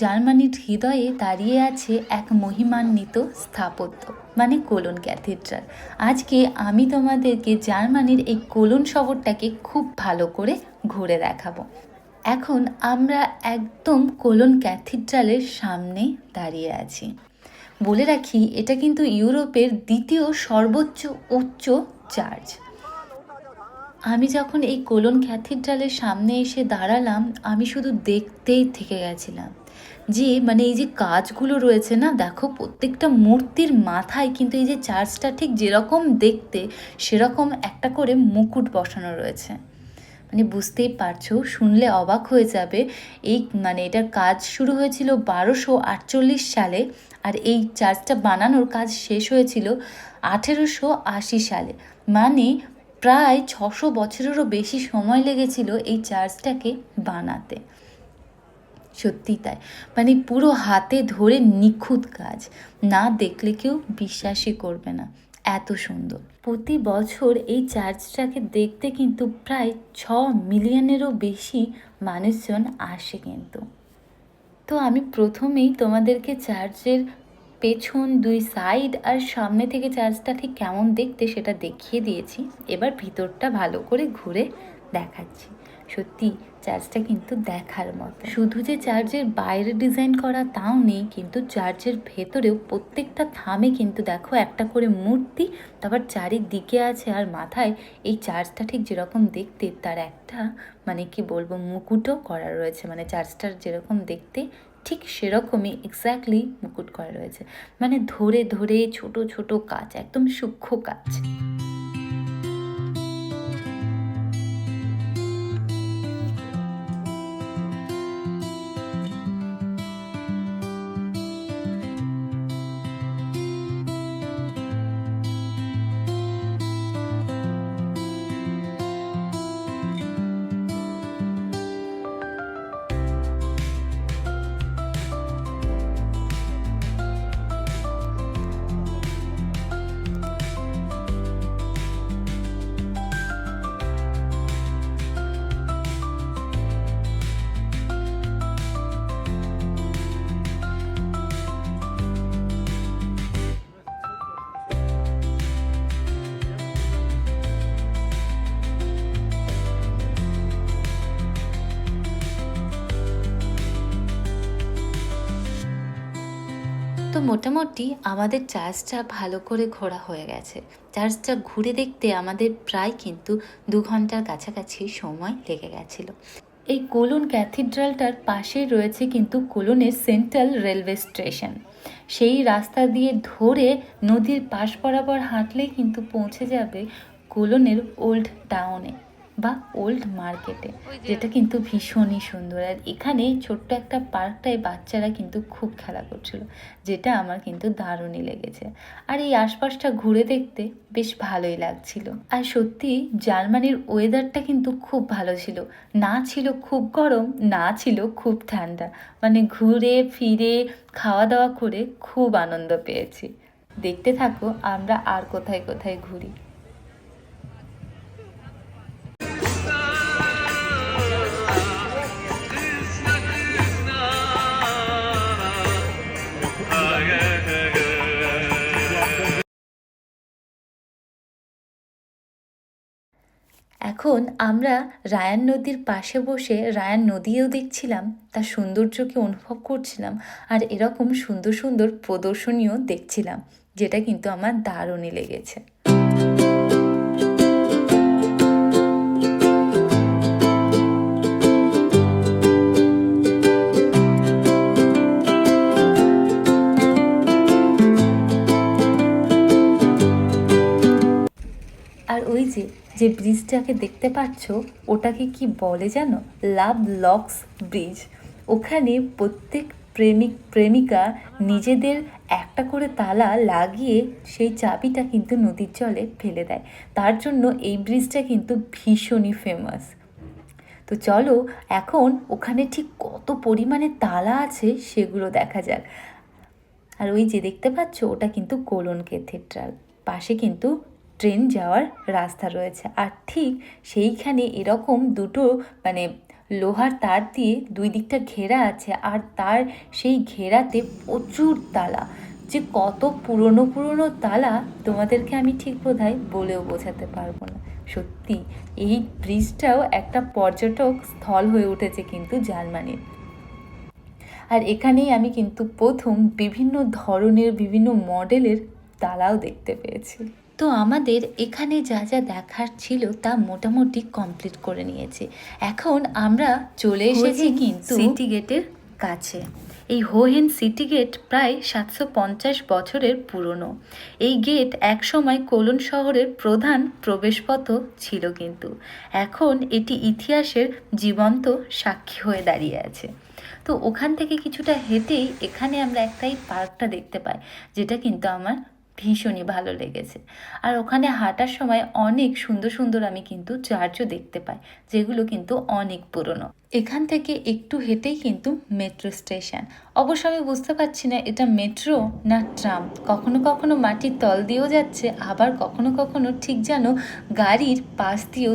জার্মানির হৃদয়ে দাঁড়িয়ে আছে এক মহিমান্বিত স্থাপত্য মানে কোলন ক্যাথিড্রাল। আজকে আমি তোমাদেরকে জার্মানির এই কোলন শহরটাকে খুব ভালো করে ঘুরে দেখাবো। এখন আমরা একদম কোলন ক্যাথিড্রালের সামনে দাঁড়িয়ে আছি। বলে রাখি, এটা কিন্তু ইউরোপের দ্বিতীয় সর্বোচ্চ উচ্চ চার্চ। আমি যখন এই কোলন ক্যাথিড্রালের সামনে এসে দাঁড়ালাম, আমি শুধু দেখতেই থেকে গেছিলাম। যে মানে এই যে কাজগুলো রয়েছে না, দেখো প্রত্যেকটা মূর্তির মাথায় কিন্তু এই যে চার্চটা ঠিক যেরকম দেখতে, সেরকম একটা করে মুকুট বসানো রয়েছে। মানে বুঝতেই পারছ, শুনলে অবাক হয়ে যাবে। এই মানে এটার কাজ শুরু হয়েছিল বারোশো আটচল্লিশ সালে আর এই চার্চটা বানানোর কাজ শেষ হয়েছিল আঠেরোশো আশি সালে। মানে প্রায় ছশো বছরেরও বেশি সময় লেগেছিল এই চার্চটাকে বানাতে। সত্যি তাই। মানে পুরো হাতে ধরে নিখুঁত কাজ। না দেখলে কেউ বিশ্বাসই করবে না। এত সুন্দর। প্রতি বছর এই চার্চটাকে দেখতে কিন্তু প্রায় ছ মিলিয়নেরও বেশি মানুষজন আসে কিন্তু। তো আমি প্রথমেই তোমাদেরকে চার্চের পেছন দুই সাইড আর সামনে থেকে চার্চটা ঠিক কেমন দেখতে সেটা দেখিয়ে দিয়েছি। এবার ভিতরটা ভালো করে ঘুরে দেখাচ্ছি। সত্যি চার্চটা কিন্তু দেখার মতো। শুধু যে চার্চের বাইরে ডিজাইন করা তাও নেই, কিন্তু চার্চের ভেতরেও প্রত্যেকটা থামে কিন্তু দেখো একটা করে মূর্তি, তারপর চারিদিকে আছে আর মাথায় এই চার্চটা ঠিক যেরকম দেখতে, তার একটা মানে কি বলব, মুকুটও করা রয়েছে। মানে চার্চটার যেরকম দেখতে ঠিক সেরকমই এক্স্যাক্টলি মুকুট করা রয়েছে। মানে ধরে ধরে ছোট ছোট কাজ, একদম সূক্ষ্ম কাজ। তো মোটামুটি আমাদের চার্চটা ভালো করে ঘোরা হয়ে গেছে। চার্চটা ঘুরে দেখতে আমাদের প্রায় কিন্তু দু ঘণ্টার কাছাকাছি সময় লেগে গেছিল। এই কোলন ক্যাথিড্রালটার পাশেই রয়েছে কিন্তু কোলনের সেন্ট্রাল রেলওয়ে স্টেশন। সেই রাস্তা দিয়ে ধরে নদীর পাশ বরাবর হাঁটলেই কিন্তু পৌঁছে যাবে কোলনের ওল্ড টাউনে। বা ওল্ড মার্কেটে যেটা কিন্তু ভীষণই সুন্দর। আর এখানে ছোট্ট একটা পার্কটায় বাচ্চারা কিন্তু খুব খেলা করছিল যেটা আমার কিন্তু দারুণই লেগেছে। আর এই আশপাশটা ঘুরে দেখতে বেশ ভালোই লাগছিল। আর সত্যি জার্মানির ওয়েদারটা কিন্তু খুব ভালো ছিল। না ছিল খুব গরম না ছিল খুব ঠান্ডা। মানে ঘুরে ফিরে খাওয়া দাওয়া করে খুব আনন্দ পেয়েছি। দেখতে থাকো আমরা আর কোথায় কোথায় ঘুরি। এখন আমরা রায়ান নদীর পাশে বসে রায়ান নদীও দেখছিলাম, তার সৌন্দর্যকে অনুভব করছিলাম আর এরকম সুন্দর সুন্দর প্রদর্শনীও দেখছিলাম, যেটা কিন্তু আমার দারুণই লেগেছে। যে ব্রিজটাকে দেখতে পাচ্ছ, ওটাকে কি বলে জানো? Love locks bridge. ওখানে প্রত্যেক প্রেমিক, প্রেমিকা নিজেদের একটা করে তালা লাগিয়ে সেই চাবিটা কিন্তু নদীর জলে ফেলে দেয়। তার জন্য এই ব্রিজটা কিন্তু ভীষণই ফেমাস তো চলো, এখন ওখানে ঠিক কত পরিমাণে তালা আছে সেগুলো দেখা যাক। আর ওই যে দেখতে পাচ্ছ, ওটা কিন্তু কোলন ক্যাথেড্রাল পাশে কিন্তু ট্রেন যাওয়ার রাস্তা রয়েছে। আর ঠিক সেইখানে এরকম দুটো মানে লোহার তার দিয়ে দুই দিকটা ঘেরা আছে আর তার সেই ঘেরাতে প্রচুর তালা। যে কত পুরনো পুরনো তালা তোমাদেরকে আমি ঠিক বোধহয় বলেও বোঝাতে পারব না। সত্যি, এই ব্রিজটাও একটা পর্যটক স্থল হয়ে উঠেছে কিন্তু জার্মানির। আর এখানেই আমি কিন্তু প্রথম বিভিন্ন ধরনের বিভিন্ন মডেলের তালাও দেখতে পেয়েছি। তো আমাদের এখানে যা যা দেখার ছিল তা মোটামুটি কমপ্লিট করে নিয়েছে। এখন আমরা চলে এসেছি কিন্তু সিটি গেটের কাছে। এই হোহেন সিটি গেট প্রায় সাতশো পঞ্চাশ বছরের পুরনো। এই গেট একসময় কোলন শহরের প্রধান প্রবেশপথ ছিল কিন্তু। এখন এটি ইতিহাসের জীবন্ত সাক্ষী হয়ে দাঁড়িয়ে আছে। তো ওখান থেকে কিছুটা হেঁটেই এখানে আমরা একটাই পার্কটা দেখতে পাই যেটা কিন্তু আমার ভীষণই ভালো লেগেছে। আর ওখানে হাঁটার সময় অনেক সুন্দর সুন্দর আমি কিন্তু চার্চও দেখতে পাই, যেগুলো কিন্তু অনেক পুরনো। এখান থেকে একটু হেঁটেই কিন্তু মেট্রো স্টেশন। অবশ্য আমি বুঝতে পারছি না এটা মেট্রো না ট্রাম। কখনো কখনো মাটির তল দিয়েও যাচ্ছে, আবার কখনো কখনো ঠিক যেন গাড়ির পাশ দিয়েও